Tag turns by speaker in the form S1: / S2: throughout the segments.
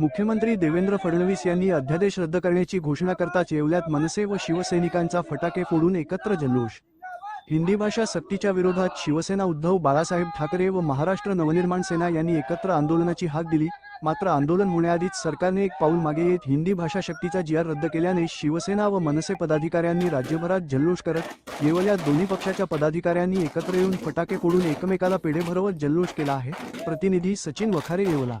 S1: मुख्यमंत्री देवेंद्र फडणवीस यांनी अध्यादेश रद्द करण्याची घोषणा करताच येवल्यात मनसे व शिवसैनिकांचा फटाके फोडून एकत्र जल्लोष. हिंदी भाषा सक्तीच्या विरोधात शिवसेना उद्धव बाळासाहेब ठाकरे व महाराष्ट्र नवनिर्माण सेना यांनी एकत्र आंदोलनाची हाक दिली. मात्र आंदोलन होण्याआधीच सरकारने एक पाऊल मागे येत हिंदी भाषा शक्तीचा जीआर रद्द केल्याने शिवसेना व मनसे पदाधिकाऱ्यांनी राज्यभरात जल्लोष करत येवल्या दोन्ही पक्षाच्या पदाधिकाऱ्यांनी एकत्र येऊन फटाके फोडून एकमेकाला पेढे भरवत जल्लोष केला आहे. प्रतिनिधी सचिन वखारे येवला.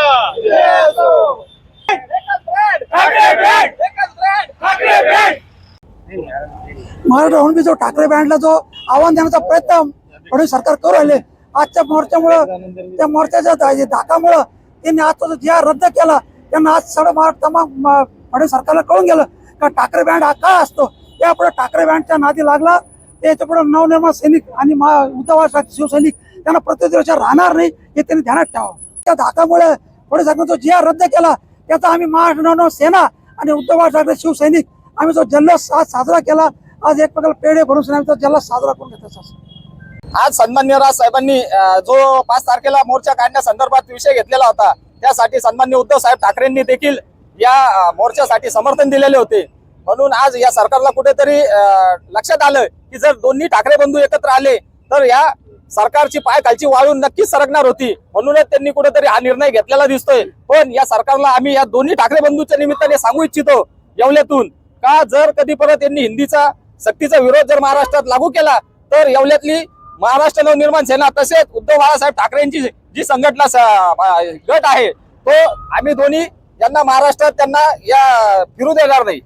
S2: महाराष्ट्र हैं।
S3: जो ठाकरे बँडला जो आव्हान देण्याचा प्रयत्न फडणवीस सरकार करू राहिले आजच्या मोर्चामुळं त्या मोर्चाच्या धाकामुळं त्यांनी आजचा जो जी रद्द केला त्यांना आज सर्व महाराष्ट्र तमाम फडणवीस सरकारला कळून गेलं का ठाकरे बँड हा काय असतो त्यापुढे ठाकरे बँडच्या नादी लागला त्याच्यापुढे नवनिर्माण सैनिक आणि महा उद्धव शिवसैनिक त्यांना प्रतिदिवस राहणार नाही हे त्यांनी ध्यानात ठेवावं त्या धाकामुळे फडणवीस सरकारचा जो रद्द केला त्याचा आम्ही महाराष्ट्र नवनिर्माण सेना आणि उद्धव बाळासाहेब शिवसैनिक आम्ही जो जल्लोष आज साजरा केला आज एक प्रकार पेढे भरून आम्ही तो जल्लोष साजरा करून घेतो
S4: आज सन्मान्य राज साहेबांनी जो पाच तारखेला मोर्चा काढण्यासंदर्भात विषय घेतलेला होता त्यासाठी सन्मान्य उद्धव साहेब ठाकरेंनी देखील या मोर्चासाठी समर्थन दिलेले होते. म्हणून आज या सरकारला कुठेतरी लक्षात आलं की जर दोन्ही ठाकरे बंधू एकत्र आले तर या सरकारची पाय खालची वाळून नक्कीच सरकणार होती. म्हणूनच त्यांनी कुठेतरी हा निर्णय घेतलेला दिसतोय. पण या सरकारला आम्ही या दोन्ही ठाकरे बंधूच्या निमित्ताने सांगू इच्छितो येवल्यातून. का जर कधी परत यांनी हिंदीचा सक्तीचा विरोध जर महाराष्ट्रात लागू केला तर येवल्यातली महाराष्ट्र नवनिर्माण सेना तसेच उद्धव बाळासाहेब ठाकरेंची जी संघटना गट आहे तो आम्ही दोन्ही यांना महाराष्ट्रात त्यांना या फिरू देणार नाही.